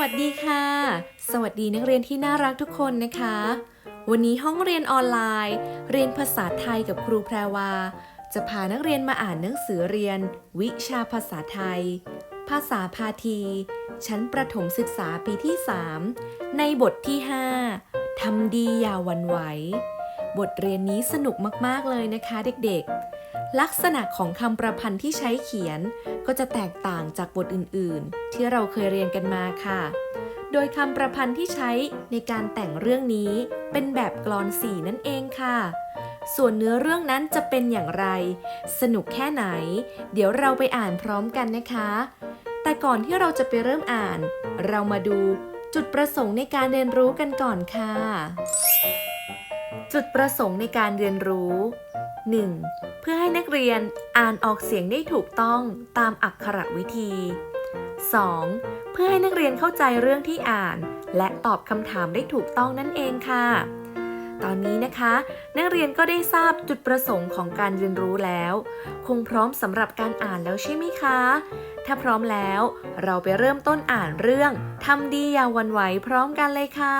วัสดีค่ะ สวัสดีนักเรียนที่น่ารักทุกคนนะคะ วันนี้ห้องเรียนออนไลน์ เรียนภาษาไทยกับครูแพรวา จะพานักเรียนมาอ่านหนังสือเรียน วิชาภาษาไทย ภาษาพาที ชั้นประถมศึกษาปีที่ 3 ในบทที่ 5ทำดีอย่าหวันไหว บทเรียนนี้สนุกมาก ๆ เลยนะคะเด็กๆ ลักษณะของคำประพันธ์ที่ใช้เขียน ก็จะแตกต่างจากบทอื่นๆ ที่เราเคยเรียนกันมาค่ะ โดยคำประพันธ์ที่ใช้ในการแต่งเรื่องนี้ เป็นแบบกลอนสีนั่นเองค่ะ ส่วนเนื้อเรื่องนั้นจะเป็นอย่างไร สนุกแค่ไหน เดี๋ยวเราไปอ่านพร้อมกันนะคะ แต่ก่อนที่เราจะไปเริ่มอ่าน เรามาดูจุดประสงค์ในการเรียนรู้กันก่อนค่ะ จุดประสงค์ในการเรียนรู้ 1. เพื่อให้นักเรียนอ่านออกเสียงได้ถูกต้องตามอักขระวิธี 2. เพื่อให้นักเรียนเข้าใจเรื่องที่อ่าน และตอบคำถามได้ถูกต้องนั่นเองค่ะ ตอนนี้นะคะ นักเรียนก็ได้ทราบจุดประสงค์ของการเรียนรู้แล้ว คงพร้อมสำหรับการอ่านแล้วใช่ไหมคะ ถ้าพร้อมแล้วเราไปเริ่มต้นอ่านเรื่องทำดีอย่าวันไหวพร้อมกันเลยค่ะ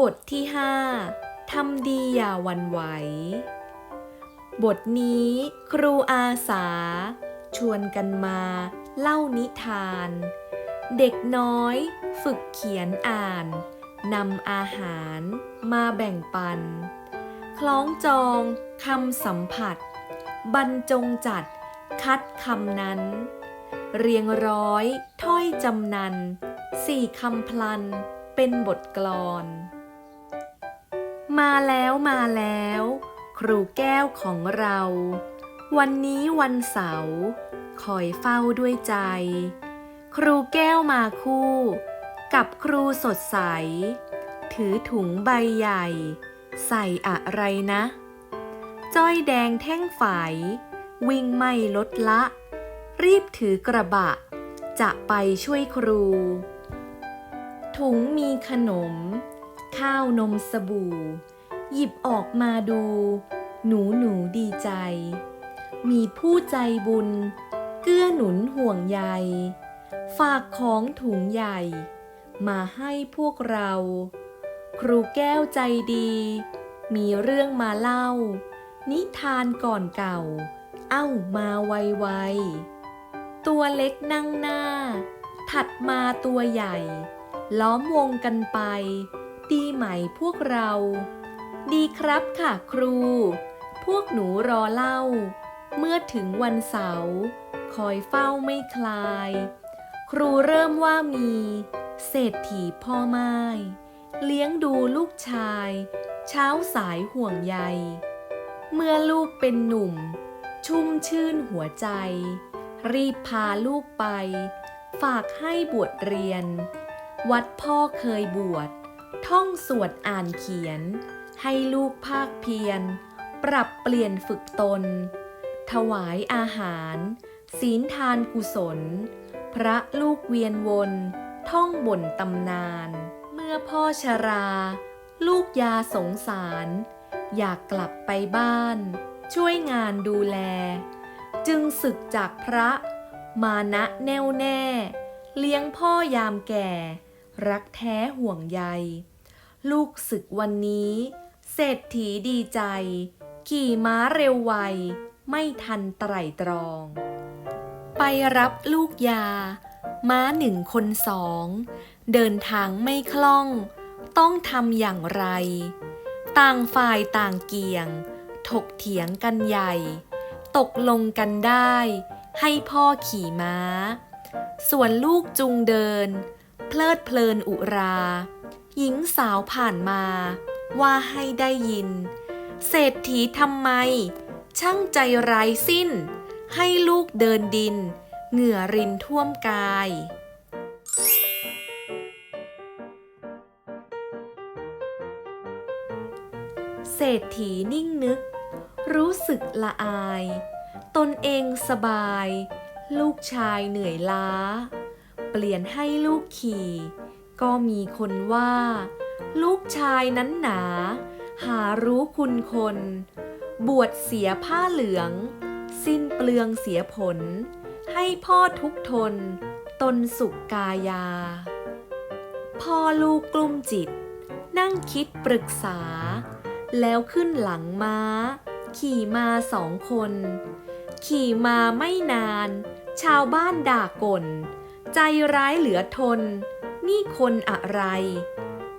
บทที่5ทำดีอย่าวันไหว บทนี้ครูอาสา ชวนกันมาเล่านิทาน เด็กน้อยฝึกเขียนอ่านนำอาหารมาแบ่งปัน คล้องจองคำสัมผัส บรรจงจัดคัดคำนั้น เรียงร้อยถ้อยจำนันสี่คำพลันเป็นบทกลอน มาแล้วมาแล้ว ครูแก้วของเรา วันนี้วันเสาร์คอยเฝ้าด้วยใจ ครูแก้วมาคู่ กับครูสดใส ถือถุงใบใหญ่ ใส่อะไรนะ จ้อยแดงแท่งฝายวิ่งไม่ลดละ รีบถือกระบะ จะไปช่วยครู ถุงมีขนม ข้าวนมสบู่ หยิบออกมาดู หนูหนูดีใจ มีผู้ใจบุญ เกื้อหนุนห่วงใย ฝากของถุงใหญ่ มาให้พวกเรา ครูแก้วใจดี มีเรื่องมาเล่า นิทานก่อนเก่า เอ้ามาไวๆตัวเล็กนั่งหน้า ถัดมาตัวใหญ่ ล้อมวงกันไป ดีไหมพวกเรา ดีครับค่ะครู พวกหนูรอเล่า เมื่อถึงวันเสาร์คอยเฝ้าไม่คลาย ครูเริ่มว่ามี เศรษฐีพ่อไม้เลี้ยงดูลูกชาย เช้าสายห่วงใย เมื่อลูกเป็นหนุ่ม ชุ่มชื่นหัวใจ รีบพาลูกไป ฝากให้บวชเรียน วัดพ่อเคยบวช ท่องสวดอ่านเขียน ให้ลูกภาคเพียร ปรับเปลี่ยนฝึกตน ถวายอาหาร ศีลทานกุศล พระลูกเวียนวน ท่องบ่นตำนาน เมื่อพ่อชรา ลูกยาสงสาร อยากกลับไปบ้าน ช่วยงานดูแล จึงศึกจากพระ มานะแน่วแน่ เลี้ยงพ่อยามแก่ รักแท้ห่วงใย ลูกศึกวันนี้ เศรษฐีดีใจ ขี่ม้าเร็วไว ไม่ทันไตรตรอง ไปรับลูกยา ม้าหนึ่งคนสอง เดินทางไม่คล่อง ต้องทำอย่างไร ต่างฝ่ายต่างเกี่ยง ถกเถียงกันใหญ่ ตกลงกันได้ ให้พ่อขี่ม้า ส่วนลูกจุงเดิน เพลิดเพลินอุรา หญิงสาวผ่านมา ว่าให้ได้ยิน เศรษฐีทำไม ช่างใจร้ายสิ้น ให้ลูกเดินดิน เหงื่อรินท่วมกาย เศรษฐีนิ่งนึก รู้สึกละอาย ตนเองสบาย ลูกชายเหนื่อยล้า เปลี่ยนให้ลูกขี่ ก็มีคนว่า ลูกชายนั้นหนา หารู้คุณคน บวชเสียผ้าเหลือง สิ้นเปลืองเสียผล ให้พ่อทุกทน ตนสุขกายา พ่อลูกกลุ้มจิต นั่งคิดปรึกษา แล้วขึ้นหลังม้า ขี่มาสองคน ขี่มาไม่นาน ชาวบ้านด่ากลใจร้ายเหลือทน นี่คนอะไร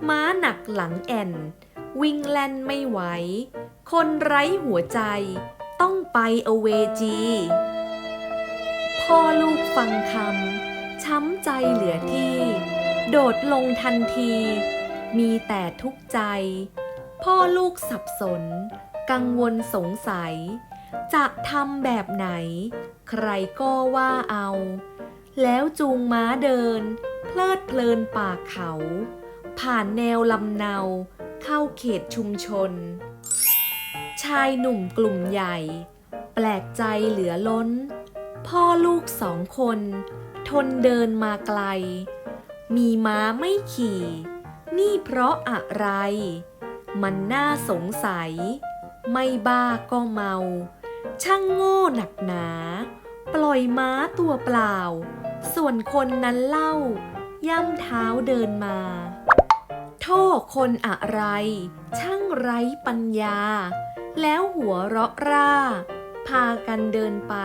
ม้าหนักหลังแอ่นวิ่งแล่นไม่ไหว คนไร้หัวใจ ต้องไปอเวจี พ่อลูกฟังคำช้ำใจเหลือที่ โดดลงทันที มีแต่ทุกข์ใจ พ่อลูกสับสน กังวลสงสัย จะทำแบบไหน ใครก็ว่าเอา แล้วจูงม้าเดิน เพลิดเพลินป่าเขา ผ่านแนวลำเนา เข้าเขตชุมชน ชายหนุ่มกลุ่มใหญ่ แปลกใจเหลือล้น พ่อลูกสองคน ทนเดินมาไกล มีม้าไม่ขี่ นี่เพราะอะไร มันน่าสงสัย ไม่บ้าก็เมา ช่างโง่หนักหนา ปล่อยม้าตัวเปล่า ส่วนคนนั้นเล่า ย่ำเท้าเดินมา โทษคนอะไร ช่างไร้ปัญญา แล้วหัวเราะร่า พากันเดินไป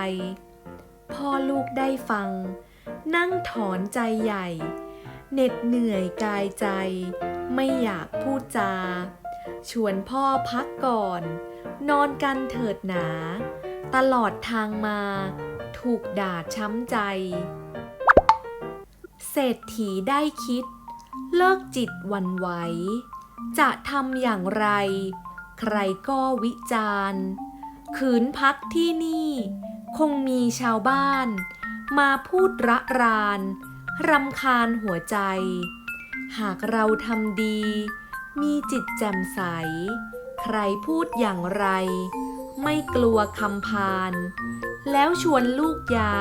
พ่อลูกได้ฟัง นั่งถอนใจใหญ่ เหน็ดเหนื่อยกายใจ ไม่อยากพูดจา ชวนพ่อพักก่อน นอนกันเถิดหนา ตลอดทางมาถูกด่าช้ำใจ เศรษฐีได้คิด เลิกจิตวันไหว จะทำอย่างไร ใครก็วิจารณ์ขืนพักที่นี่ คงมีชาวบ้าน มาพูดระรานรำคาญหัวใจ หากเราทำดี มีจิตแจ่มใส ใครพูดอย่างไร ไม่กลัวคำพาน แล้วชวนลูกยา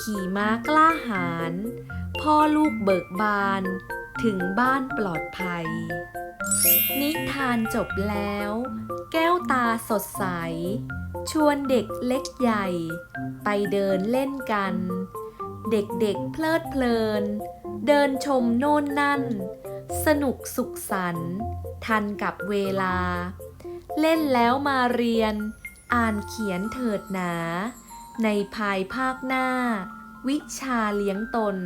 ขี่ม้ากล้าหาญ พ่อลูกเบิกบาน ถึงบ้านปลอดภัย นิทานจบแล้ว แก้วตาสดใส ชวนเด็กเล็กใหญ่ ไปเดินเล่นกัน เด็กๆเพลิดเพลิน เดินชมโน่นนั่น สนุกสุขสันต์ทันกับเวลา เล่นแล้วมาเรียน อ่านเขียนเถิดหนา ในภายภาคหน้าวิชาเลี้ยงตน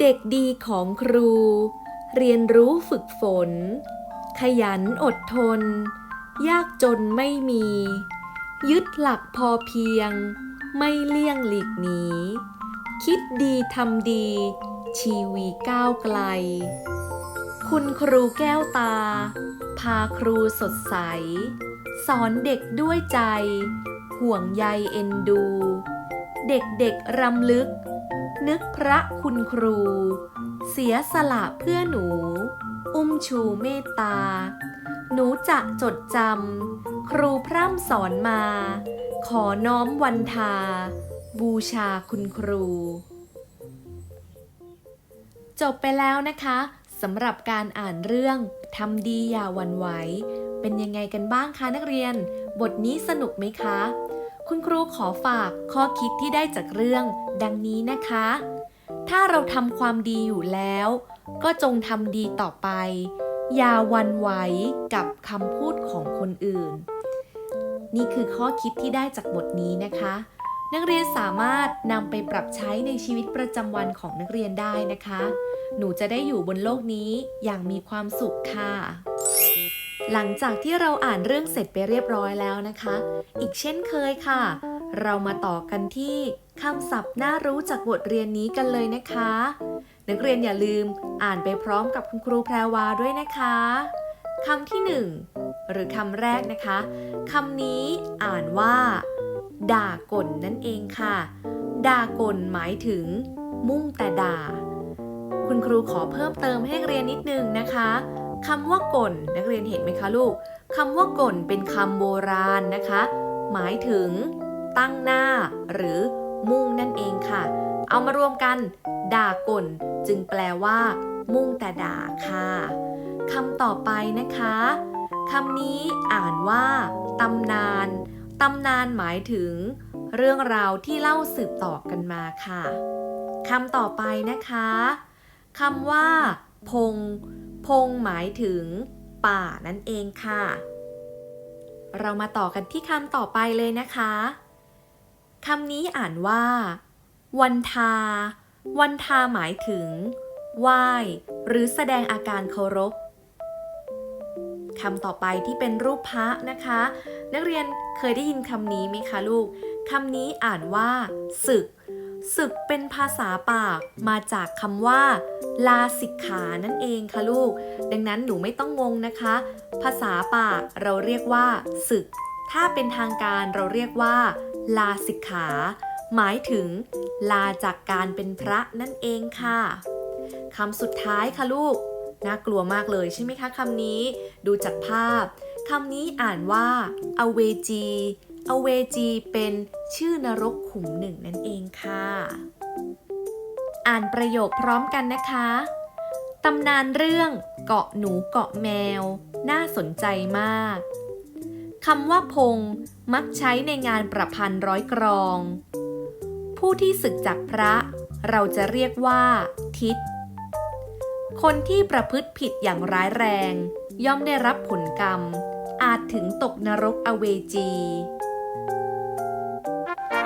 เด็กดีของครู เรียนรู้ฝึกฝน ขยันอดทน ยากจนไม่มี ยึดหลักพอเพียง ไม่เลี่ยงหลีกหนี คิดดีทำดี ชีวีก้าวไกล คุณครูแก้วตา พาครูสดใส สอนเด็กด้วยใจ ห่วงใยเอ็นดู เด็กๆรำลึก นึกพระคุณครู เสียสละเพื่อหนู อุ้มชูเมตตา หนูจะจดจำครูพร่ำสอนมา ขอน้อมวันทา บูชาคุณครู จบไปแล้วนะคะสำหรับการอ่านเรื่องทำดีอย่าวันไหว เป็นยังไงกันบ้างคะนักเรียน บทนี้สนุกไหมคะ คุณครูขอฝากข้อคิดที่ได้จากเรื่อง ดังนี้นะคะ ถ้าเราทำความดีอยู่แล้ว ก็จงทำดีต่อไป อย่าวันไหวกับคำพูดของคนอื่น นี่คือข้อคิดที่ได้จากบทนี้นะคะ นักเรียนสามารถนำไปปรับใช้ในชีวิตประจำวันของนักเรียนได้นะคะ หนูจะได้อยู่บนโลกนี้อย่างมีความสุขค่ะหลังจากที่เราอ่านเรื่องเสร็จไปเรียบร้อยแล้วนะคะ อีกเช่นเคยค่ะ เรามาต่อกันที่ คำศัพท์น่ารู้จากบทเรียนนี้กันเลยนะคะ นักเรียนอย่าลืมอ่านไปพร้อมกับคุณครูแพรวาด้วยนะคะคำที่หนึ่งหรือคำแรกนะคะคำนี้อ่านว่า ด่ากลนั่นเองค่ะ ด่ากลหมายถึง มุ่งแต่ด่า คุณครูขอเพิ่มเติมให้นักเรียนนิดนึงนะคะคำว่ากลนักเรียนเห็นไหมคะลูกคำว่ากลเป็นคำโบราณนะคะ หมายถึง ตั้งหน้า หรือ มุ่งนั่นเองค่ะ เอามารวมกัน ด่ากลจึงแปลว่า มุ่งแต่ด่าค่ะคำต่อไปนะคะคำนี้อ่านว่าตำนานตำนานหมายถึง เรื่องราวที่เล่าสืบต่อกันมาค่ะคำต่อไปนะคะคำว่า พง พงหมายถึง ป่านั่นเองค่ะ เรามาต่อกันที่คำต่อไปเลยนะคะ คำนี้อ่านว่า วันทา วันทาหมายถึงไหว้หรือแสดงอาการเคารพคำต่อไปที่เป็นรูปพระนะคะ นักเรียนเคยได้ยินคำนี้ไหมคะลูกคำนี้อ่านว่า ศึก ศึกเป็นภาษาปากมาจากคำว่า ลาสิกขานั่นเองค่ะลูก ดังนั้นหนูไม่ต้องงงนะคะ ภาษาปากเราเรียกว่า ศึก ถ้าเป็นทางการเราเรียกว่า ลาสิกขา หมายถึง ลาจากการเป็นพระนั่นเองค่ะคำสุดท้ายค่ะลูก น่ากลัวมากเลยใช่ไหมคะคำนี้ ดูจากภาพคำนี้อ่านว่า อเวจี อเวจีเป็นชื่อนรกขุมหนึ่งนั่นเองค่ะ อ่านประโยคพร้อมกันนะคะตำนานเรื่องเกาะหนูเกาะแมว น่าสนใจมากคำว่าพง มักใช้ในงานประพันธ์ร้อยกรอง ผู้ที่ศึกจากพระ เราจะเรียกว่า ทิศคนที่ประพฤติผิดอย่างร้ายแรง ย่อมได้รับผลกรรม อาจถึงตกนรกอเวจี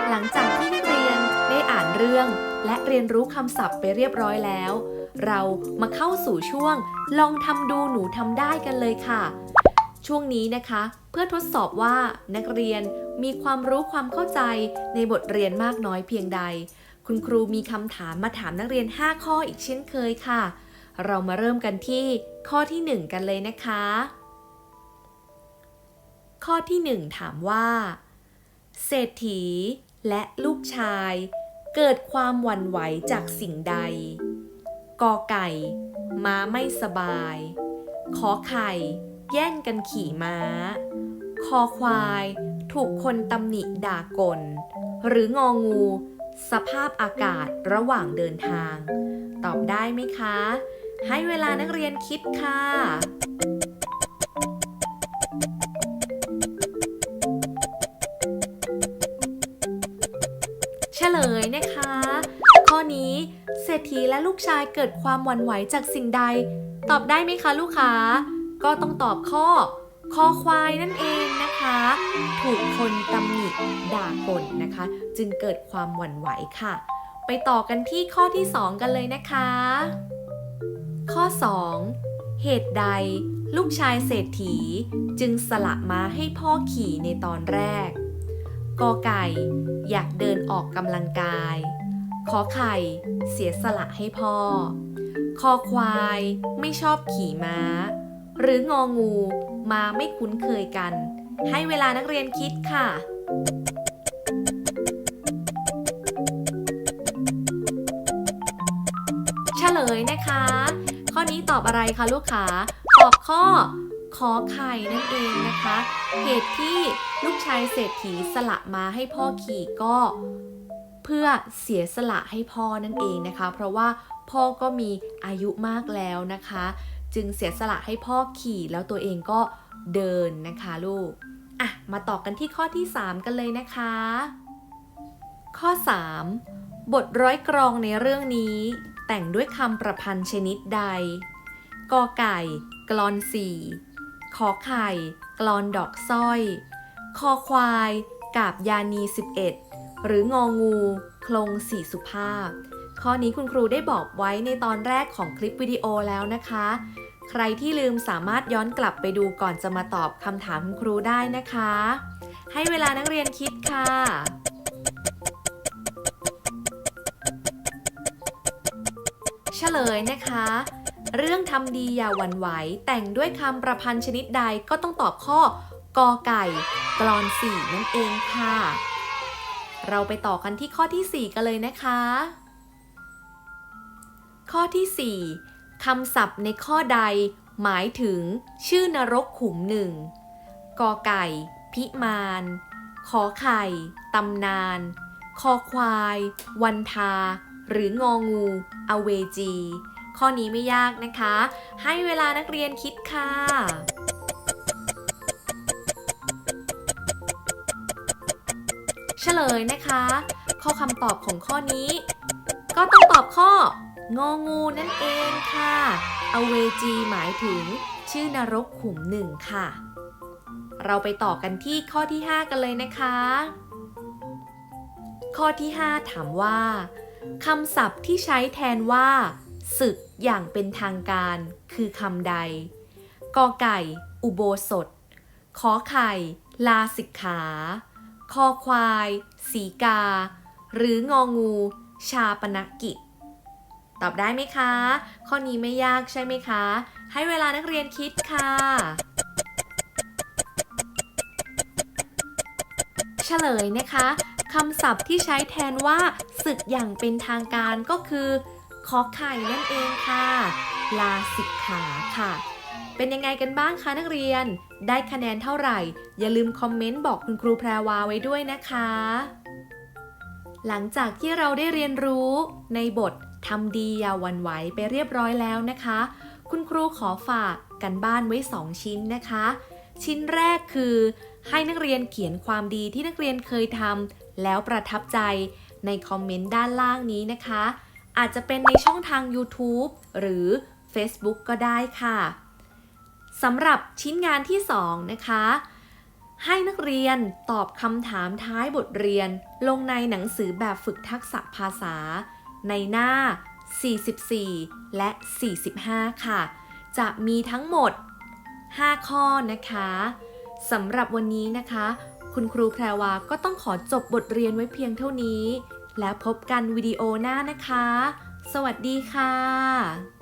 หลังจากที่นักเรียนได้อ่านเรื่อง และเรียนรู้คำศัพท์ไปเรียบร้อยแล้ว เรามาเข้าสู่ช่วง ลองทำดูหนูทำได้กันเลยค่ะ ช่วงนี้นะคะ เพื่อทดสอบว่านักเรียนมีความรู้ความเข้าใจในบทเรียนมากน้อยเพียงใด คุณครูมีคำถามมาถามนักเรียน 5 ข้ออีกเช่นเคยค่ะ เรามาเริ่มกันที่ข้อที่ 1 กันเลยนะคะ ข้อที่ 1 ถามว่า เศรษฐีและลูกชายเกิดความหวั่นไหวจากสิ่งใด กอไก่ ม้าไม่สบาย ขอไข่ แย่งกันขี่ม้า คอควายถูกคนตำหนิด่ากล หรืององู สภาพอากาศระหว่างเดินทาง ตอบได้ไหมคะ ให้เวลานักเรียนคิดค่ะเฉลยนะคะ ข้อนี้เศรษฐีและลูกชายเกิดความหวั่นไหวจากสิ่งใด ตอบได้ไหมคะลูกค้า ก็ต้องตอบข้อคอควายนั่นเองนะคะ ถูกคนตำหนิด่ากลนะคะ จึงเกิดความหวั่นไหวค่ะ ไปต่อกันที่ข้อที่ 2 กันเลยนะคะ ข้อ 2 เหตุใดลูกชายเศรษฐีจึงสละม้าให้พ่อขี่ในตอนแรก กอไก่อยากเดินออกกำลังกาย ขอไข่เสียสละให้พ่อ คอควายไม่ชอบขี่ม้า หรืององู มาไม่คุ้นเคยกัน ให้เวลานักเรียนคิดค่ะเฉลยนะคะ ข้อนี้ตอบอะไรคะลูกค้าตอบข้อขอไข่นั่นเองนะคะ เหตุที่ลูกชายเศรษฐีสละมาให้พ่อขี่ก็ เพื่อเสียสละให้พ่อนั่นเองนะคะ เพราะว่าพ่อก็มีอายุมากแล้วนะคะ จึงเสียสละให้พ่อขี่แล้วตัวเองก็เดินนะคะลูก อะ มาต่อกันที่ข้อที่ 3 กันเลยนะคะ ข้อ 3 บทร้อยกรองในเรื่องนี้ แต่งด้วยคำประพันธ์ชนิดใดกอไก่ กลอนสี่ขอไข่ กลอนดอกสร้อย คอควาย กาบยานี 11 หรืององูโคลงสี่สุภาพ ข้อนี้คุณครูได้บอกไว้ในตอนแรกของคลิปวิดีโอแล้วนะคะ ใครที่ลืมสามารถย้อนกลับไปดูก่อนจะมาตอบคำถามคุณครูได้นะคะ ให้เวลานักเรียนคิดค่ะเฉลยนะคะ เรื่องทำดีอย่าหวั่นไหว แต่งด้วยคำประพันธ์ชนิดใดก็ต้องตอบข้อกอไก่กลอนสี่นั่นเองค่ะ เราไปต่อกันที่ข้อที่ 4 กันเลยนะคะ ข้อที่ 4 คำศัพท์ในข้อใด หมายถึง ชื่อนรกขุมหนึ่งกอไก่ พิมานขอไข่ ตำนาน คอควาย วันทา หรืององู อเวจี ข้อนี้ไม่ยากนะคะ ให้เวลานักเรียนคิดค่ะเฉลยนะคะ ข้อคำตอบของข้อนี้ ก็ต้องตอบข้อ งองูนั่นเองค่ะ อเวจีหมายถึง ชื่อนรกขุมหนึ่งค่ะ เราไปต่อกันที่ข้อที่ 5 กันเลยนะคะ ข้อที่ 5 ถามว่าคำศัพท์ที่ใช้แทนว่า ศึกอย่างเป็นทางการคือคำใด กอไก่ อุโบสถ ขอไข่ ลาสิกขา คอควาย สีกา หรืององู ชาปนกิจ ตอบได้ไหมคะ ข้อนี้ไม่ยากใช่ไหมคะ ให้เวลานักเรียนคิดค่ะ เฉลยนะคะคำศัพท์ที่ใช้แทนว่าศึกอย่างเป็นทางการก็คือขอไข่นั่นเองค่ะ ลาสิกขาค่ะ เป็นยังไงกันบ้างคะนักเรียน ได้คะแนนเท่าไหร่ อย่าลืมคอมเมนต์บอกคุณครูแพรวาไว้ด้วยนะคะ หลังจากที่เราได้เรียนรู้ในบท ทำดีอย่าวันไหวไปเรียบร้อยแล้วนะคะ คุณครูขอฝากกันบ้านไว้ 2 ชิ้นนะคะ ชิ้นแรกคือให้นักเรียนเขียนความดีที่นักเรียนเคยทำแล้วประทับใจในคอมเมนต์ด้านล่างนี้นะคะ อาจจะเป็นในช่องทาง YouTube หรือ Facebook ก็ได้ค่ะสำหรับชิ้นงานที่ 2 นะคะ ให้นักเรียนตอบคำถามท้ายบทเรียน ลงในหนังสือแบบฝึกทักษะภาษา ในหน้า 44 และ 45 ค่ะ จะมีทั้งหมด 5 ข้อนะคะสำหรับวันนี้นะคะ คุณครูแพรวาก็ต้องขอจบบทเรียนไว้เพียงเท่านี้ แล้วพบกันวิดีโอหน้านะคะ สวัสดีค่ะ